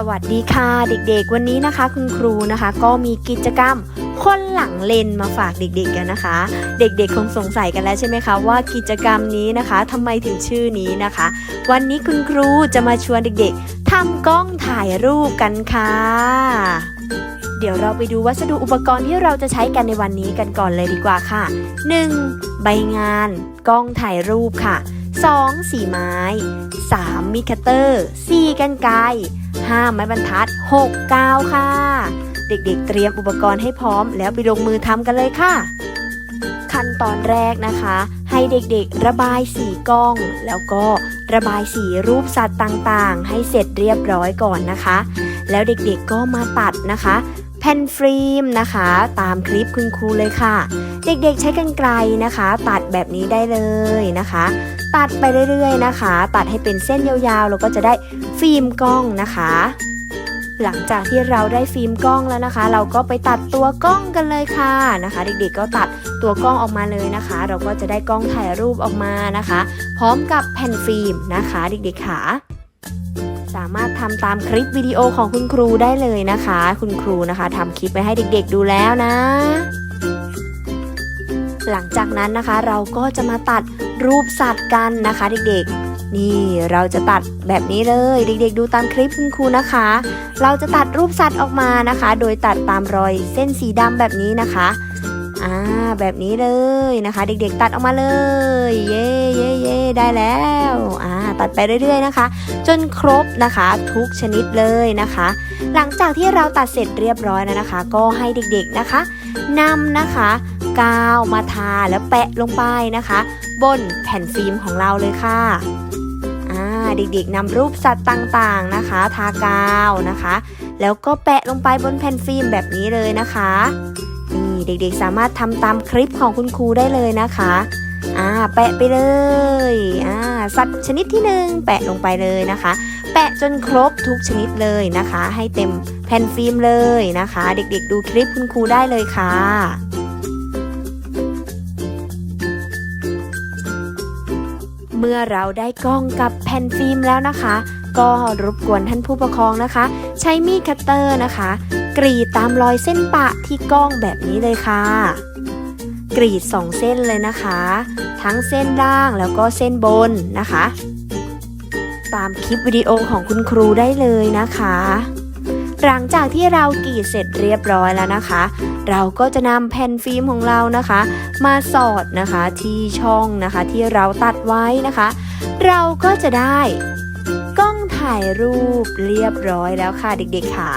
สวัสดีค่ะเด็กๆ วันนี้นะคะ คุณครูนะคะ ก็มีกิจกรรมคนหลังเลนมาฝากเด็กๆกันนะคะ เด็กๆคงสงสัยกันแล้วใช่ไหมคะว่ากิจกรรมนี้นะคะทำไมถึงชื่อนี้นะคะ วันนี้คุณครูจะมาชวนเด็กๆทำกล้องถ่ายรูปกันค่ะ เดี๋ยวเราไปดูวัสดุอุปกรณ์ที่เราจะใช้กันในวันนี้กันก่อนเลยดีกว่าค่ะ 1. ใบงาน กล้องถ่ายรูปค่ะ 2. สีไม้ 3. มิดคัตเตอร์ 4. กันไกร 5. ไม้บรรทัด 6. กาวค่ะ เด็กๆ เตรียมอุปกรณ์ให้พร้อม แล้วไปลงมือทำกันเลยค่ะ ขั้นตอนแรกนะคะ ให้เด็กๆ ระบายสีกล้อง แล้วก็ระบายสีรูปสัตว์ต่างๆ ให้เสร็จเรียบร้อยก่อนนะคะ แล้วเด็กๆก็มาตัดนะคะ แผ่นฟิล์มนะคะ ตามคลิปคุณครูเลยค่ะ เด็กๆใช้กรรไกรนะคะ ตัดแบบนี้ได้เลยนะคะ ตัดไปเรื่อยๆนะคะ ตัดให้เป็นเส้นยาวๆแล้วก็จะได้ฟิล์มกล้องนะคะ หลังจากที่เราได้ฟิล์มกล้องแล้วนะคะ เราก็ไปตัดตัวกล้องกันเลยค่ะนะคะ เด็กๆก็ตัดตัวกล้องออกมาเลยนะคะ เราก็จะได้กล้องถ่ายรูปออกมานะคะ พร้อมกับแผ่นฟิล์มนะคะ เด็กๆค่ะามารถทำตามคลิปวิดีโอของคุณครูได้เลยนะคะ คุณครูนะคะทำคลิปไปให้เด็กๆดูแล้วนะ หลังจากนั้นนะคะเราก็จะมาตัดรูปสัตว์กันนะคะ เด็กๆนี่เราจะตัดแบบนี้เลยเด็กๆ ดูตามคลิปคุณครูนะคะ เราจะตัดรูปสัตว์ออกมานะคะ โดยตัดตามรอยเส้นสีดำแบบนี้นะคะอ่าแบบนี้เลยนะคะ เด็กๆ ตัดออกมาเลย เย่เย่เย่ ได้แล้วอ่าตัดไปเรื่อยๆนะคะ จนครบนะคะ ทุกชนิดเลยนะคะ หลังจากที่เราตัดเสร็จเรียบร้อยแล้วนะคะ ก็ให้เด็กๆนะคะนำนะคะกาวมาทาแล้วแปะลงไปนะคะ บนแผ่นฟิล์มของเราเลยค่ะเด็กๆนำรูปสัตว์ต่างๆนะคะ ทากาวนะคะ แล้วก็แปะลงไปบนแผ่นฟิล์มแบบนี้เลยนะคะ นี่เด็กๆสามารถทำตามคลิปของคุณครูได้เลยนะคะ อ่าแปะไปเลยอ่าสัตว์ชนิดที่หนึ่งแปะลงไปเลยนะคะ แปะจนครบทุกชนิดเลยนะคะ ให้เต็มแผ่นฟิล์มเลยนะคะ เด็กๆ ดูคลิปคุณครูได้เลยค่ะเมื่อเราได้กล้องกับแผ่นฟิล์มแล้วนะคะ ก็รบกวนท่านผู้ปกครองนะคะ ใช้มีดคัตเตอร์นะคะ กรีดตามรอยเส้นปะที่กล้องแบบนี้เลยค่ะ กรีดสองเส้นเลยนะคะ ทั้งเส้นล่างแล้วก็เส้นบนนะคะ ตามคลิปวิดีโอของคุณครูได้เลยนะคะ หลังจากที่เรากรีดเสร็จเรียบร้อยแล้วนะคะ เราก็จะนำแผ่นฟิล์มของเรานะคะ มาสอดนะคะที่ช่องนะคะที่เราตัดไว้นะคะ เราก็จะได้กล้องถ่ายรูปเรียบร้อยแล้วค่ะเด็กๆค่ะ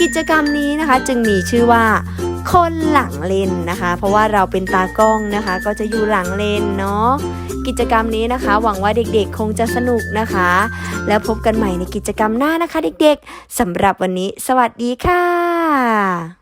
กิจกรรมนี้นะคะจึงมีชื่อว่า คนหลังเลนนะคะ เพราะว่าเราเป็นตากล้องนะคะ ก็จะอยู่หลังเลนเนาะกิจกรรมนี้นะคะ หวังว่าเด็กๆคงจะสนุกนะคะ แล้วพบกันใหม่ในกิจกรรมหน้านะคะ เด็กๆสำหรับวันนี้ สวัสดีค่ะ